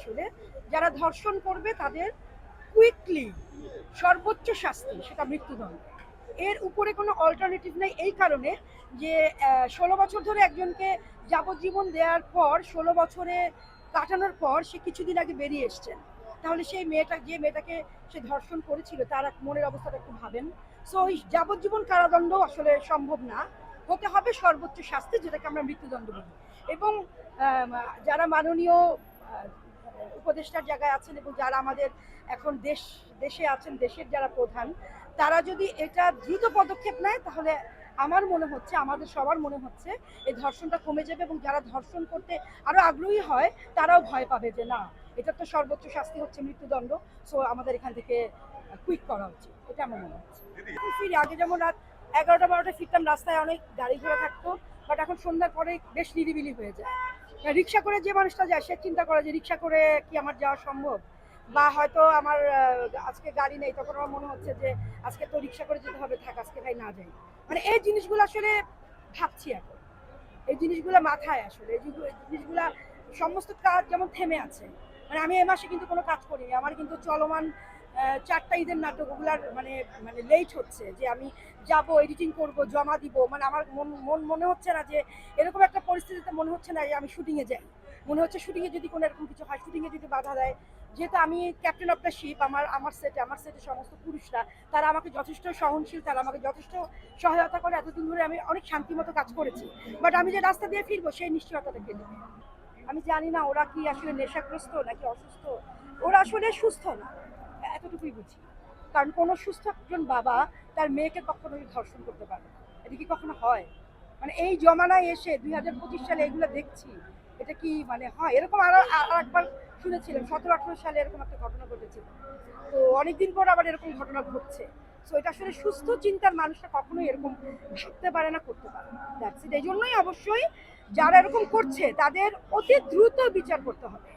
আসলে যারা ধর্ষণ করবে তাদের কুইকলি সর্বোচ্চ শাস্তি, সেটা মৃত্যুদণ্ড। এর উপরে কোনো অল্টারনেটিভ নেই এই কারণে যে ষোলো বছর ধরে একজনকে যাবজ্জীবন দেওয়ার পর, ষোলো বছরে কাটানোর পর সে কিছুদিন আগে বেরিয়ে এসছেন। তাহলে সেই মেয়েটা, যে মেয়েটাকে সে ধর্ষণ করেছিল, তার মনের অবস্থাটা একটু ভাবেন। সো ওই যাবজ্জীবন কারাদণ্ড আসলে সম্ভব না। হতে হবে সর্বোচ্চ শাস্তি, যেটাকে আমরা মৃত্যুদণ্ড বলি। এবং যারা মাননীয় উপদেষ্টার জায়গায় আছেন এবং যারা আমাদের এখন দেশ, দেশে আছেন, দেশের যারা প্রধান, তারা যদি এটা দ্রুত পদক্ষেপ নেয়, তাহলে আমার মনে হচ্ছে, আমাদের সবার মনে হচ্ছে, এই ধর্ষণটা কমে যাবে এবং যারা ধর্ষণ করতে আরও আগ্রহী হয়, তারাও ভয় পাবে যে না, এটা তো সর্বোচ্চ শাস্তি হচ্ছে মৃত্যুদণ্ড সো আমাদের এখান থেকে কুইক করা উচিত। এটা আমার মনে হচ্ছে। ফিরি আগে যেমন রাত এগারোটা বারোটা ফিরতাম, রাস্তায় অনেক গাড়ি ঘোড়া থাকতো বাট এখন সন্ধ্যার পরে বেশ নিরিবিলি হয়ে যায়। রিক্সা করে যে মানুষটা যায়, সে চিন্তা করে যে রিক্সা করে কি আমার যাওয়া সম্ভব? বা হয়তো আমার আজকে গাড়ি নেই, তখন আমার মনে হচ্ছে যে আজকে তো রিক্সা করে যেতে হবে, থাক, আজকে ভাই না যাই। মানে এই জিনিসগুলো আসলে ভাবছি এখন। এই জিনিসগুলো মাথায় আসলে এই জিনিসগুলো- সমস্ত কাজ যেমন থেমে আছে মানে আমি এ মাসে কিন্তু কোনো কাজ করিনি, আমার কিন্তু চলমান চারটা ঈদের নাটক, ওগুলার মানে মানে লেট হচ্ছে, যে আমি যাব এডিটিং করব, জমা দিব মানে আমার মন মন মনে হচ্ছে না যে এরকম একটা পরিস্থিতিতে মনে হচ্ছে না যে আমি শুটিংয়ে যাই। মনে হচ্ছে শুটিংয়ে যদি কোনো এরকম কিছু হয় শুটিংয়ে যদি বাধা দেয়, যেহেতু আমি ক্যাপ্টেন অফ দ্য শিপ আমার আমার সেটে আমার সেটে সমস্ত পুরুষরা, তারা আমাকে যথেষ্ট সহনশীল, তারা আমাকে যথেষ্ট সহায়তা করে, এতদিন ধরে আমি অনেক শান্তি মতো কাজ করেছি। বাট আমি যে রাস্তা দিয়ে ফিরবো, সেই নিশ্চয়তাটা কে আমি জানি না ওরা কি আসলে নেশাগ্রস্ত নাকি অসুস্থ। ওরা আসলে সুস্থ না। এতটুকুই বুঝি। কারণ কোনো সুস্থ একজন বাবা তার মেয়েকে কখনোই ধর্ষণ করতে পারে এটা কি কখনো হয়? মানে এই জমানায় এসে দুই হাজার পঁচিশ সালে এগুলো দেখছি, এটা কি মানে হয়? এরকম আরও একবার শুনেছিলাম, সতেরো, আঠারো সালে এরকম একটা ঘটনা ঘটেছিল। তো অনেকদিন পর আবার এরকম ঘটনা ঘটছে। তো এটা আসলে সুস্থ চিন্তার মানুষরা কখনোই এরকম ভাবতে পারে না, করতে পারে এই জন্যই অবশ্যই যারা এরকম করছে, তাদের অতি দ্রুত বিচার করতে হবে।